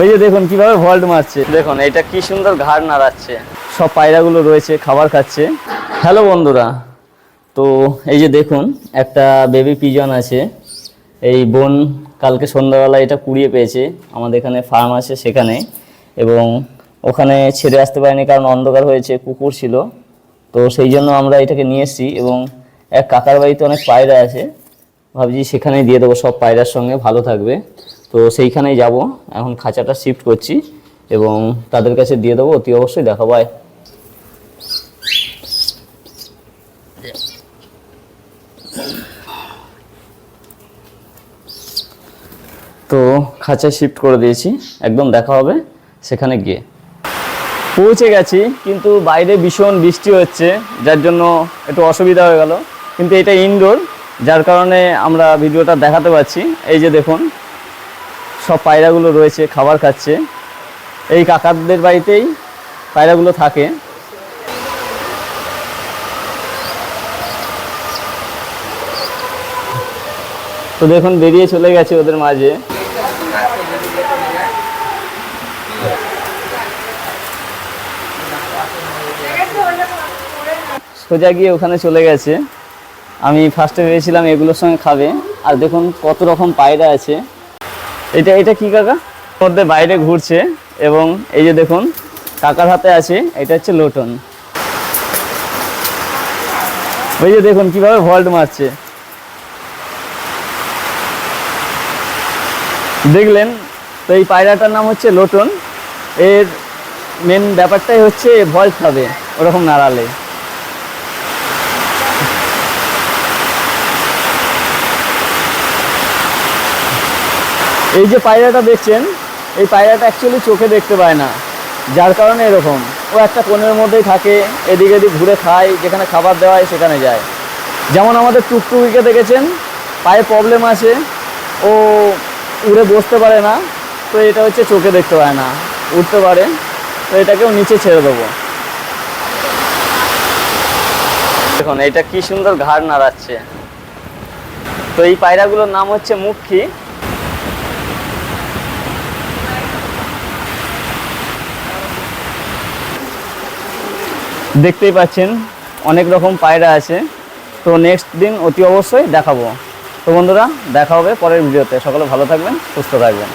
ওই যে দেখুন কীভাবে ভল্ট মারছে। দেখুন এটা কি সুন্দর ঘাড় নাড়াচ্ছে। সব পায়রাগুলো রয়েছে খাবার খাচ্ছে। হ্যালো বন্ধুরা তো এই যে দেখুন একটা বেবি পিজন আছে। এই বোন কালকে সন্ধ্যাবেলা এটা কুড়িয়ে পেয়েছে। আমাদের এখানে ফার্ম আছে সেখানে। এবং ওখানে ছেড়ে আসতে পারিনি কারণ অন্ধকার হয়েছে কুকুর ছিল। তো সেই জন্য আমরা এটাকে নিয়ে এসেছি এবং এক কাকার বাড়িতে অনেক পায়রা আছে। ভাবছি সেখানেই দিয়ে দেবো সব পায়রার সঙ্গে ভালো থাকবে। তো সেইখানেই যাব। এখন খাঁচাটা শিফট করছি এবং তাদের কাছে দিয়ে দেবো অতি অবশ্যই দেখা আয়। তো খাঁচায় শিফট করে দিয়েছি, একদম দেখা হবে, সেখানে গিয়ে। পৌঁছে গেছি, কিন্তু বাইরে ভীষণ বৃষ্টি হচ্ছে, যার জন্য একটু অসুবিধা হয়ে গেল। কিন্তু এটা ইনডোর যার কারণে আমরা ভিডিওটা দেখাতে পাচ্ছি এই যে দেখুন সব পায়রাগুলো রয়েছে, খাবার খাচ্ছে। এই কাকাদের বাড়িতেই পায়রাগুলো থাকে। তো দেখুন, বেরিয়ে চলে গেছে ওদের মাঝে। সোজা গিয়ে ওখানে চলে গেছে। আমি ফার্স্টে ভেবেছিলাম এগুলোর সঙ্গে খাবে। আর দেখুন, কত রকম পায়রা আছে। এটা এটা কি কাকা? মধ্যে বাইরে ঘুরছে এবং এই যে দেখুন, কাকার হাতে আছে, এটা হচ্ছে লোটন। ওই যে দেখুন, কীভাবে ভল্ট মারছে। দেখলেন, তো এই পায়রাটার নাম হচ্ছে লোটন। এর মেন ব্যাপারটাই হচ্ছে ভল্ট খাবে, ওরকম নাড়ালে। এই যে পায়রাটা দেখছেন, এই পায়রাটা অ্যাকচুয়ালি চোখে দেখতে পায় না, যার কারণে এরকম। ও একটা কোণের মধ্যেই থাকে, এদিক এদিক ঘুরে খায়, যেখানে খাবার দেওয়া হয় সেখানে যায়। যেমন আমাদের টুকটুকিকে দেখেছেন, পায়ে প্রবলেম আছে, ও উড়ে বসতে পারে না, তো এটা হচ্ছে চোখে দেখতে পায় না উঠতে পারে, তো এটাকেও নিচে ছেড়ে দেবো। দেখুন এটা কি সুন্দর ঘাড় নাড়াচ্ছে। তো এই পায়রাগুলোর নাম হচ্ছে মুখী দেখতেই পাচ্ছেন, অনেক রকম পায়রা আছে। তো নেক্সট দিন অতি অবশ্যই দেখাবো। তো বন্ধুরা, দেখা হবে পরের ভিডিওতে সকলে ভালো থাকবেন, সুস্থ থাকবেন।